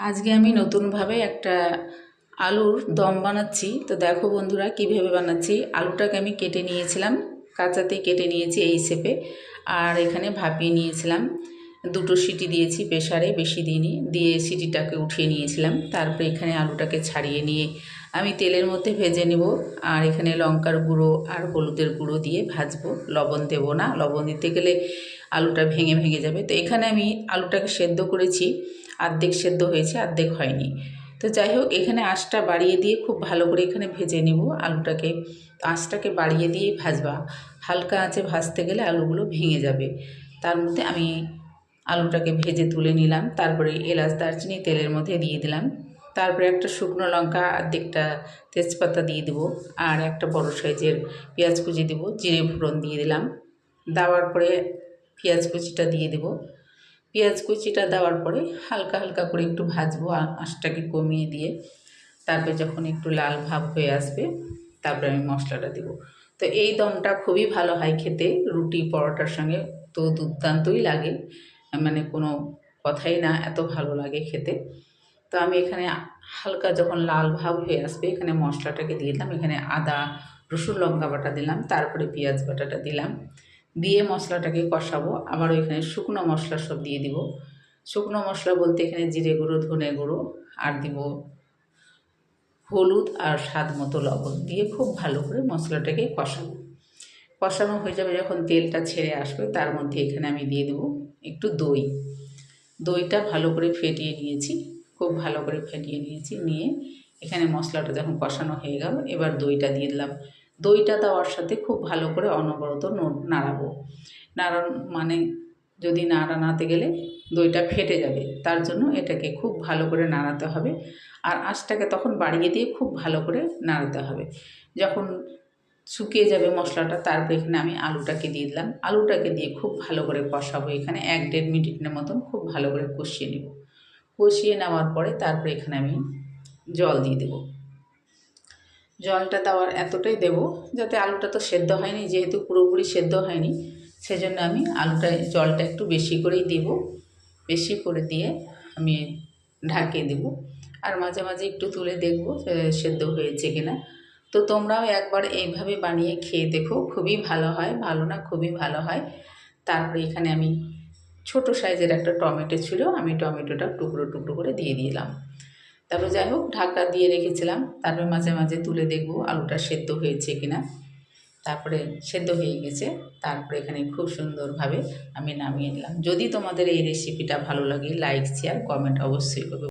আজকে আমি নতুনভাবে একটা আলুর দম বানাচ্ছি। তো দেখো বন্ধুরা কীভাবে বানাচ্ছি? আলুটাকে আমি কেটে নিয়েছিলাম, কাঁচাতেই কেটে নিয়েছি এই শেপে, আর এখানে ভাপিয়ে নিয়েছিলাম। দুটো সিটি দিয়েছি প্রেশারে বেশি দিইনি, দিয়ে সিটিটাকে উঠিয়ে নিয়েছিলাম। তারপরে এখানে আলুটাকে ছাড়িয়ে নিয়ে আমি তেলের মধ্যে ভেজে নেব, আর এখানে লঙ্কার গুঁড়ো আর হলুদের গুঁড়ো দিয়ে ভাজবো। লবণ দেবো না, লবণ দিতে গেলে আলুটা ভেঙে ভেঙে যাবে। তো এখানে আমি আলুটাকে সেদ্ধ করেছি অর্ধেক সেদ্ধ হয়েছে অর্ধেক হয়নি। তো যাই হোক, এখানে আঁচটা বাড়িয়ে দিয়ে খুব ভালো করে এখানে ভেজে নেব আলুটাকে। আঁচটাকে বাড়িয়ে দিয়েই ভাজবা। হালকা আঁচে ভাজতে গেলে আলুগুলো ভেঙে যাবে। তার মধ্যে আমি আলুটাকে ভেজে তুলে নিলাম। তারপরে এলাচ, দারচিনি তেলের মধ্যে দিয়ে দিলাম। তারপরে একটা শুকনো লঙ্কা অর্ধেকটা তেজপাতা দিয়ে দেবো আর একটা বড় সাইজের পেঁয়াজ কুচি দেবো, জিরে ফোড়ন দিয়ে দিলাম। দেওয়ার পরে পেঁয়াজ কুচিটা দিয়ে দেবো। পেঁয়াজ কুচিটা দেওয়ার পরে হালকা হালকা করে একটু ভাজবো আঁশটাকে কমিয়ে দিয়ে। তারপরে যখন একটু লাল ভাব হয়ে আসবে, তারপরে আমি মশলাটা দেবো। তো এই দমটা খুবই ভালো হয় খেতে, রুটি, পরোটার সঙ্গে তো দুর্দান্তই লাগে। মানে কোনো কথাই না এত ভালো লাগে খেতে। তো আমি এখানে হালকা যখন লাল ভাব হয়ে আসবে, এখানে মশলাটাকে দিয়ে দিলাম, এখানে আদা, রসুন, লঙ্কা বাটা দিলাম, তারপরে পেঁয়াজ বাটাটা দিলাম। দিয়ে মশলাটাকে কষাবো আবার এখানে শুকনো মশলা সব দিয়ে দিব। শুকনো মশলা বলতে এখানে জিরে গুঁড়ো, ধনে গুঁড়ো, আর দিব হলুদ আর স্বাদ মতো লবণ। দিয়ে খুব ভালো করে মশলাটাকে কষাবো। কষানো হয়ে যাবে যখন তেলটা ছেড়ে আসবে, তার মধ্যে এখানে আমি দিয়ে দেবো একটু দই। দইটা ভালো করে ফেটিয়ে নিয়েছি, খুব ভালো করে ফেটিয়ে নিয়েছি, নিয়ে এখানে মশলাটা যখন কষানো হয়ে গেল, এবার দইটা দিয়ে দিলাম। দইটা দেওয়ার সাথে খুব ভালো করে অনবরত নাড়াবো। নাড়ান মানে যদি নাড়াতে গেলে দইটা ফেটে যাবে, তার জন্য এটাকে খুব ভালো করে নাড়াতে হবে। আর আঁচটাকে তখন বাড়িয়ে দিয়ে খুব ভালো করে নাড়াতে হবে। যখন শুকিয়ে যাবে মশলাটা, তারপর এখানে আমি আলুটাকে দিয়ে দিলাম। আলুটাকে দিয়ে খুব ভালো করে কষাবো। এখানে এক দেড় মিনিটের মতন খুব ভালো করে কষিয়ে নেব। কষিয়ে নেওয়ার পরে তারপরে এখানে আমি জল দিয়ে দেবো। জলটা দেওয়ার এতটাই দেব যাতে আলুটা তো সেদ্ধ হয়নি, যেহেতু পুরোপুরি সেদ্ধ হয়নি, সেজন্য আমি আলুটা, জলটা একটু বেশি করেই দেব। বেশি করে দিয়ে আমি ঢাকিয়ে দেব। আর মাঝে মাঝে একটু তুলে দেখব সেদ্ধ হয়েছে কিনা। তো তোমরাও একবার এইভাবে বানিয়ে খেয়ে দেখো, খুবই ভালো হয়, ভালো না খুবই ভালো হয়। তারপরে এখানে আমি ছোট সাইজের একটা টমেটো ছিল, আমি টমেটোটা টুকরো টুকরো করে দিয়ে দিলাম। তারপর যাই হোক, ঢাকা দিয়ে রেখেছিলাম, তারপরে মাঝে মাঝে তুলে দেখব আলুটা সেদ্ধ হয়েছে কিনা। তারপরে সেদ্ধ হয়ে গেছে, তারপরে এখানে খুব সুন্দরভাবে আমি নামিয়ে নিলাম। যদি তোমাদের এই রেসিপিটা ভালো লাগে লাইক শেয়ার কমেন্ট অবশ্যই করবে।